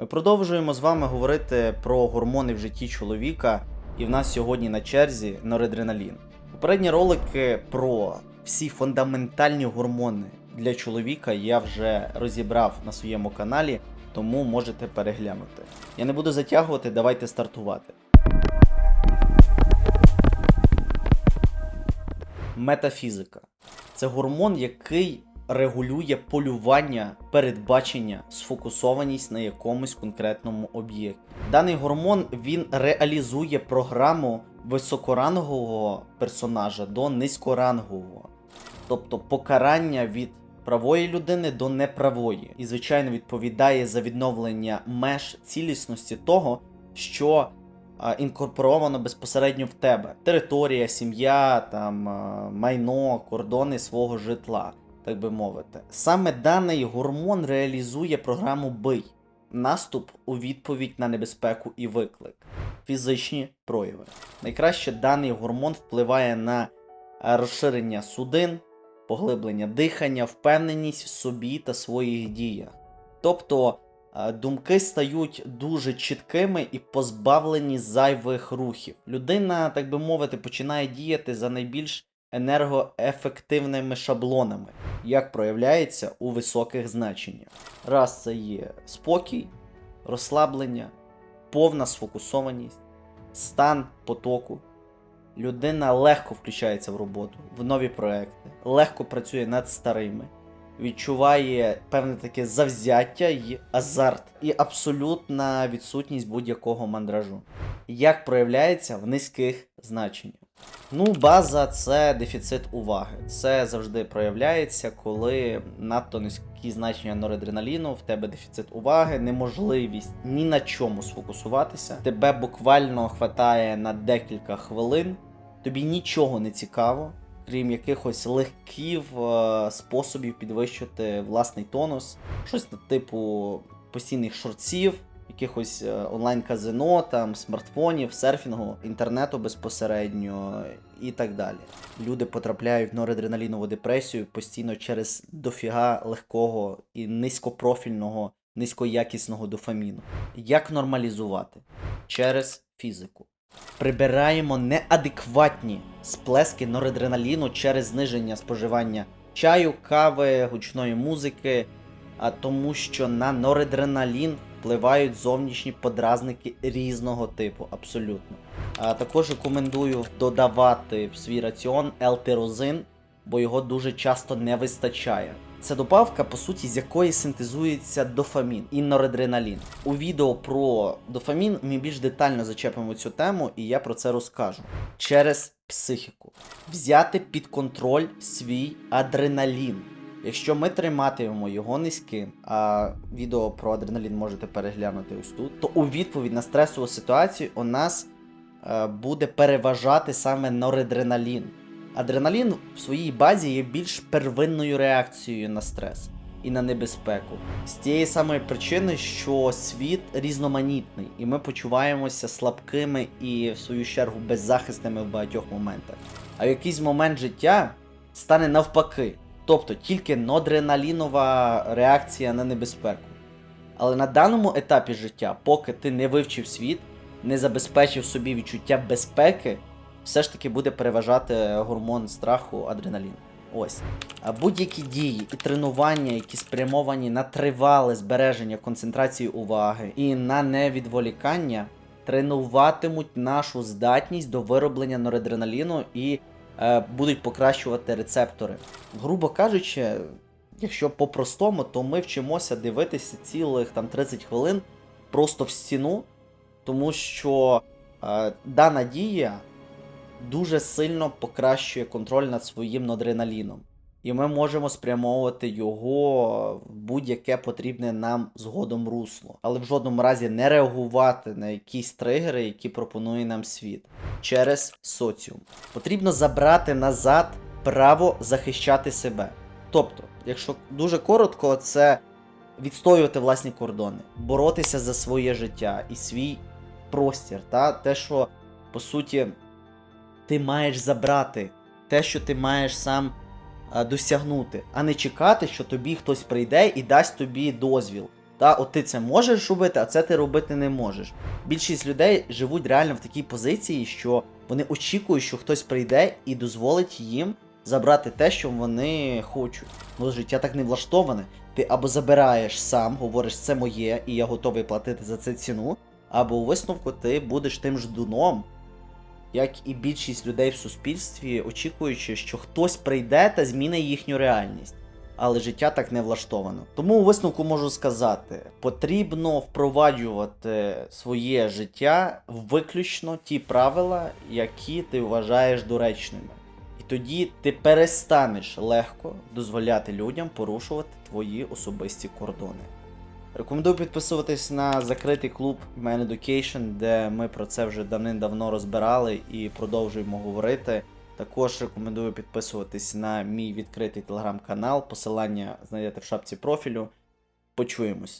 Ми продовжуємо з вами говорити про гормони в житті чоловіка, і в нас сьогодні на черзі норадреналін. Попередні ролики про всі фундаментальні гормони для чоловіка я вже розібрав на своєму каналі, тому можете переглянути. Я не буду затягувати, давайте стартувати. Метафізика це гормон, який регулює полювання, передбачення, сфокусованість на якомусь конкретному об'єкті. Даний гормон він реалізує програму високорангового персонажа до низькорангового, тобто покарання від правої людини до неправої, і звичайно відповідає за відновлення меж цілісності того, що інкорпоровано безпосередньо в тебе. Територія, сім'я, там майно, кордони свого житла, так би мовити. Саме даний гормон реалізує програму бий. Наступ у відповідь на небезпеку і виклик, фізичні прояви. Найкраще даний гормон впливає на розширення судин, поглиблення дихання, впевненість в собі та своїх діях. Тобто е, думки стають дуже чіткими і позбавлені зайвих рухів. Людина, так би мовити, починає діяти за найбільш енергоефективними шаблонами, як проявляється у високих значеннях. Раз це є спокій, розслаблення, повна сфокусованість, стан потоку. Людина легко включається в роботу, в нові проекти, легко працює над старими, відчуває певне таке завзяття і азарт, і абсолютна відсутність будь-якого мандражу. Як проявляється в низьких значеннях. Ну, база це дефіцит уваги. Це завжди проявляється, коли надто низькі значення норадреналіну, в тебе дефіцит уваги, неможливість ні на чому сфокусуватися. Тебе буквально хватає на декілька хвилин, тобі нічого не цікаво, крім якихось легків е, способів підвищити власний тонус, щось типу постійних шортсів, якихось е, онлайн-казино, там, смартфонів, серфінгу, інтернету безпосередньо і так далі. Люди потрапляють в норадреналінову депресію постійно через дофіга легкого і низькопрофільного, низькоякісного дофаміну. Як нормалізувати? Через фізику. Прибираємо неадекватні сплески норадреналіну через зниження споживання чаю, кави, гучної музики, а тому що на норадреналін впливають зовнішні подразники різного типу, абсолютно. А також рекомендую додавати в свій раціон елтерозин, бо його дуже часто не вистачає. Це добавка, по суті, з якої синтезується дофамін і норадреналін. У відео про дофамін ми більш детально зачепимо цю тему, і я про це розкажу. Через психіку. Взяти під контроль свій адреналін. Якщо ми триматимемо його низьким, а відео про адреналін можете переглянути ось тут, то у відповідь на стресову ситуацію у нас е, буде переважати саме норадреналін. Адреналін в своїй базі є більш первинною реакцією на стрес і на небезпеку. З тієї самої причини, що світ різноманітний, і ми почуваємося слабкими і, в свою чергу, беззахисними в багатьох моментах. А в якийсь момент життя стане навпаки. Тобто тільки нодреналінова реакція на небезпеку. Але на даному етапі життя, поки ти не вивчив світ, не забезпечив собі відчуття безпеки, все ж таки буде переважати гормон страху адреналін. Ось. А будь-які дії і тренування, які спрямовані на тривале збереження концентрації уваги і на невідволікання, тренуватимуть нашу здатність до вироблення норадреналіну і будуть покращувати рецептори. Грубо кажучи, якщо по-простому, то ми вчимося дивитися цілих там 30 хвилин просто в стіну, тому що е, дана дія дуже сильно покращує контроль над своїм нодреналіном. І ми можемо спрямовувати його в будь-яке потрібне нам згодом русло, але в жодному разі не реагувати на якісь тригери, які пропонує нам світ через соціум. Потрібно забрати назад право захищати себе. Тобто, якщо дуже коротко, це відстоювати власні кордони, боротися за своє життя і свій простір, та те, що по суті ти маєш забрати, те, що ти маєш сам досягнути, а не чекати, що тобі хтось прийде і дасть тобі дозвіл. Та, от ти це можеш робити, а це ти робити не можеш. Більшість людей живуть реально в такій позиції, що вони очікують, що хтось прийде і дозволить їм забрати те, що вони хочуть. Ну, життя так не влаштоване. Ти або забираєш сам, говориш, це моє, і я готовий платити за це ціну, або у висновку ти будеш тим ждуном, як і більшість людей в суспільстві, очікуючи, що хтось прийде та змінить їхню реальність. Але життя так не влаштовано. Тому у висновку можу сказати: потрібно впроваджувати своє життя виключно ті правила, які ти вважаєш доречними. І тоді ти перестанеш легко дозволяти людям порушувати твої особисті кордони. Рекомендую підписуватись на закритий клуб Man Education, де ми про це вже давним-давно розбирали і продовжуємо говорити. Також рекомендую підписуватись на мій відкритий телеграм-канал. Посилання знайдете в шапці профілю. Почуємось.